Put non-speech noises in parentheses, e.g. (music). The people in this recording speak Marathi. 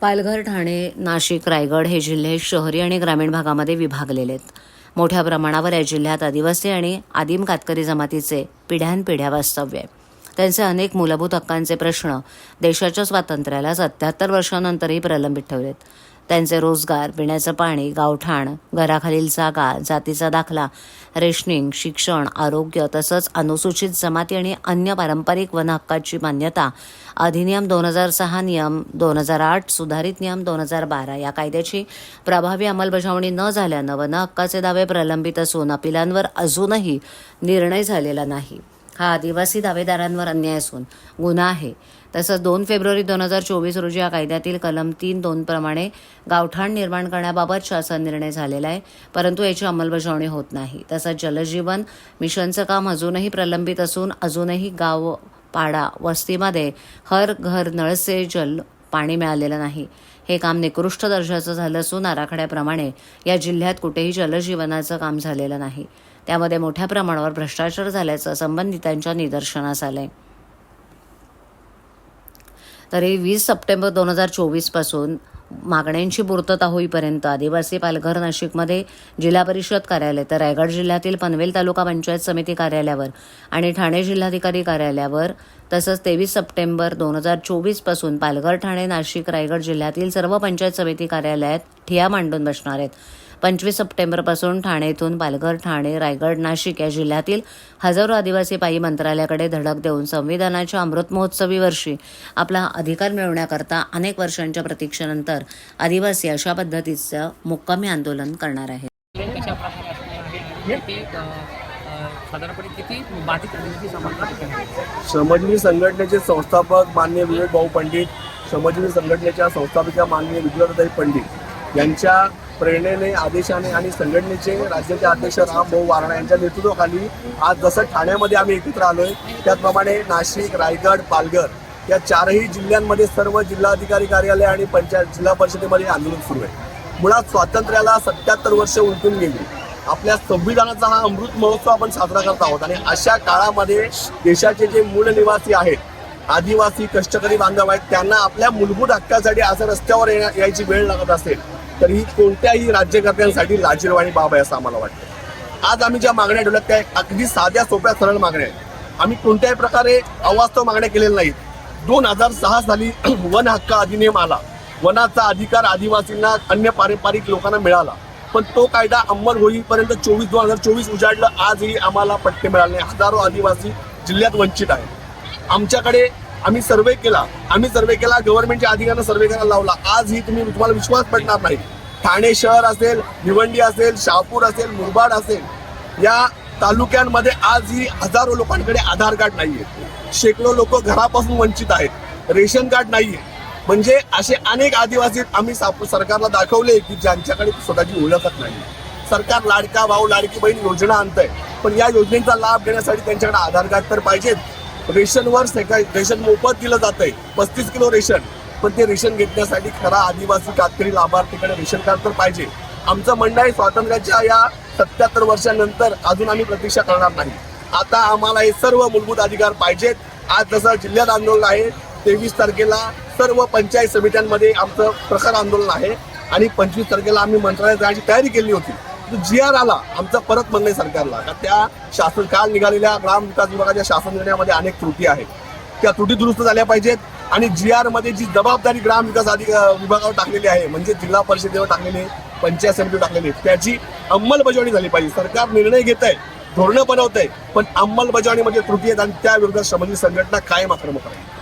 पालघर ठाणे नाशिक रायगड हे जिल्हे शहरी आणि ग्रामीण भागामध्ये विभागलेले आहेत. मोठ्या प्रमाणावर या जिल्ह्यात आदिवासी आणि आदिम कातकरी जमातीचे पिढ्यानपिढ्या वास्तव्य आहे. त्यांचे अनेक मूलभूत हक्कांचे प्रश्न देशाच्या स्वातंत्र्याला सत्याहत्तर वर्षांनंतरही प्रलंबित ठेवलेत. त्यांचे रोजगार पिण्याचं पाणी गावठाण घराखालील जागा जातीचा दाखला रेशनिंग शिक्षण आरोग्य तसंच अनुसूचित जमाती आणि अन्य पारंपरिक वनहक्काची मान्यता अधिनियम दोन हजार सहा नियम दोन हजार आठ सुधारित नियम दोन हजार बारा या कायद्याची प्रभावी अंमलबजावणी न झाल्यानं वनहक्काचे दावे प्रलंबित असून अपिलांवर अजूनही निर्णय झालेला नाही. हा आदिवासी दावेदारांवर अन्याय असून गुन्हा आहे. तसंच दोन फेब्रुवारी दोन हजार चोवीस रोजी या कायद्यातील कलम तीन दोनप्रमाणे गावठाण निर्माण करण्याबाबत शासन निर्णय झालेला आहे. परंतु याची अंमलबजावणी होत नाही. तसंच जलजीवन मिशनचं काम अजूनही प्रलंबित असून अजूनही गाव पाडा वस्तीमध्ये हर घर नळसे जल पाणी मिळालेलं नाही. हे काम निकृष्ट दर्जाचं झालं असून आराखड्याप्रमाणे या जिल्ह्यात कुठेही जलजीवनाचं काम झालेलं नाही. त्यामध्ये मोठ्या प्रमाणावर भ्रष्टाचार झाल्याचं संबंधितांच्या निदर्शनास आलंय. तरी वीस सप्टेंबर दोन हजार चोवीसपासून मागण्यांची पूर्तता होईपर्यंत आदिवासी पालघर नाशिकमध्ये जिल्हा परिषद कार्यालय तर रायगड जिल्ह्यातील पनवेल तालुका पंचायत समिती कार्यालयावर आणि ठाणे जिल्हाधिकारी कार्यालयावर तसंच तेवीस सप्टेंबर दोन हजार चोवीसपासून पालघर ठाणे नाशिक रायगड जिल्ह्यातील सर्व पंचायत समिती कार्यालयात ठिया मांडून बसणार आहेत. पंचवीस सप्टेंबरपासून ठाणे इथून पालघर ठाणे रायगड नाशिक या जिल्ह्यातील हजारो आदिवासी पायी मंत्रालयाकडे धडक देऊन संविधानाच्या अमृत महोत्सवी वर्षी आपला अधिकार मिळवण्याकरता अनेक वर्षांच्या प्रतीक्षेनंतर आदिवासी अशा पद्धतीचं मुक्कामी आंदोलन करणार आहे साधारणपणे किती बाधित आदिवासी श्रमजीवी संघटनेचे संस्थापक मान्य विवेक भाऊ पंडित श्रमजीवी संघटनेच्या संस्थापिका मान्य विजयताई पंडित यांच्या प्रेरणेने आदेशाने आणि संघटनेचे राज्याचे अध्यक्ष राम भाऊ वारणा यांच्या नेतृत्वाखाली आज जसं ठाण्यामध्ये आम्ही एकत्र आलोय त्याचप्रमाणे नाशिक रायगड पालघर या चारही जिल्ह्यांमध्ये सर्व जिल्हाधिकारी कार्यालय आणि पंचायत जिल्हा परिषदेमध्ये आंदोलन सुरू आहे. मुळात स्वातंत्र्याला सत्याहत्तर वर्ष उलटून गेली. आपल्या संविधानाचा हा अमृत महोत्सव आपण साजरा करत आहोत आणि अशा काळामध्ये देशाचे जे मूळ निवासी आहेत आदिवासी कष्टकरी बांधव आहेत त्यांना आपल्या मूलभूत हक्कासाठी असं रस्त्यावर यायची वेळ लागत असेल. तर ही कोणत्याही राज्यकर्त्यांसाठी लाजीरवाणी बाब आहे असं आम्हाला वाटतं. आज आम्ही ज्या मागण्या ठेवल्यात त्या अगदी साध्या सोप्या सरळ मागण्या आहेत. आम्ही कोणत्याही प्रकारे अवास्तव मागण्या केलेल्या नाहीत. दोन हजार सहा साली (clears throat) वन हक्क अधिनियम आला. वनाचा अधिकार आदिवासींना अन्य पारंपरिक लोकांना मिळाला. पण तो कायदा अंमल होईपर्यंत चोवीस दोन हजार चोवीस उजाडलं आजही आम्हाला पट्टे मिळाले हजारो आदिवासी जिल्ह्यात वंचित आहेत. आमच्याकडे आम्ही सर्वे केला. आम्ही सर्वे केला गव्हर्नमेंटच्या अधिकाऱ्यांना सर्वे करायला लावला. आजही तुम्ही तुम्हाला विश्वास पडणार नाही. ठाणे शहर असेल भिवंडी असेल शहापूर असेल मुरबाड असेल या तालुक्यांमध्ये आजही हजारो लोकांकडे आधार कार्ड नाहीये. शेकडो लोक घरापासून वंचित आहेत. रेशन कार्ड नाहीये. म्हणजे असे अनेक आदिवासी आम्ही सरकारला दाखवले की ज्यांच्याकडे स्वतःची ओळखच नाही. सरकार लाडका भाऊ लाडकी बहीण योजना आहे पण या योजनेचा लाभ घेण्यासाठी त्यांच्याकडे आधार कार्ड तर पाहिजेत रेशनवर सेका- रेशन मोफत दिलं जातंय. पस्तीस किलो रेशन. पण ते रेशन घेतण्यासाठी खरा आदिवासी कातकरी लाभार्थीकडे रेशन कार्ड तर पाहिजे. आमचं म्हणणं आहे स्वातंत्र्याच्या या सत्याहत्तर वर्षानंतर अजून आम्ही प्रतीक्षा करणार नाही. आता आम्हाला हे सर्व मूलभूत अधिकार पाहिजेत. आज जसं जिल्ह्यात आंदोलन आहे तेवीस तारखेला सर्व पंचायत समित्यांमध्ये आमचं प्रखर आंदोलन आहे. आणि पंचवीस तारखेला आम्ही मंत्रालयात जाण्याची तयारी केली होती. जी आर आला आमचा परत म्हणणं आहे सरकारला. का त्या शासन काल निघालेल्या ग्राम विकास विभागाच्या शासन निर्णयामध्ये अनेक त्रुटी आहेत. त्या त्रुटी दुरुस्त झाल्या पाहिजेत आणि जी आरमध्ये जी जबाबदारी ग्राम विकास अधिक विभागावर टाकलेली आहे म्हणजे जिल्हा परिषदेवर टाकलेली आहे, पंचायत समितीवर टाकलेली आहे, त्याची अंमलबजावणी झाली पाहिजे. सरकार निर्णय घेत आहे धोरणं बनवत आहे पण अंमलबजावणीमध्ये त्रुटी आहेत आणि त्या विरोधात संबंधित संघटना कायम आक्रमक आहे.